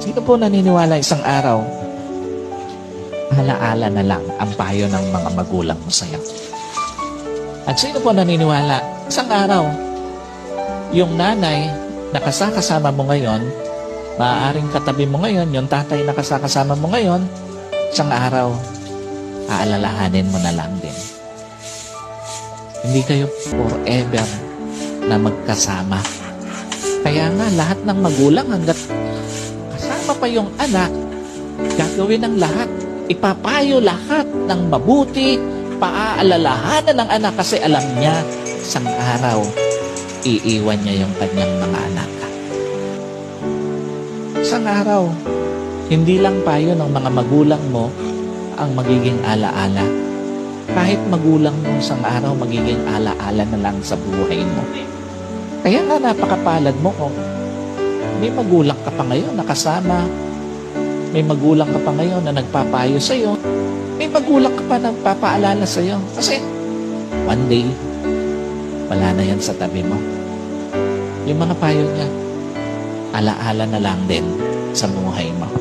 Sino po naniniwala isang araw, alaala na lang ang payo ng mga magulang mo sa'yo? At sino po naniniwala, isang araw, yung nanay na kasakasama mo ngayon, maaaring katabi mo ngayon, yung tatay na kasakasama mo ngayon, isang araw, aalalahanin mo na lang din. Hindi kayo forever na magkasama. Kaya nga, lahat ng magulang hanggat pa yung anak, gagawin ng lahat. Ipapayo lahat ng mabuti, paaalalahanan ng anak kasi alam niya, isang araw, iiwan niya yung kanyang mga anak. Isang araw, hindi lang payo ng mga magulang mo ang magiging alaala. Kahit magulang mo isang araw, magiging alaala na lang sa buhay mo. Kaya nga napakapalad mo kung may magulang ka pa ngayon nakasama, may magulang ka pa ngayon na nagpapayo sa'yo, may magulang ka pa na nagpapaalala sa'yo. Kasi one day, wala na yan sa tabi mo. Yung mga payo niya, alaala na lang din sa buhay mo.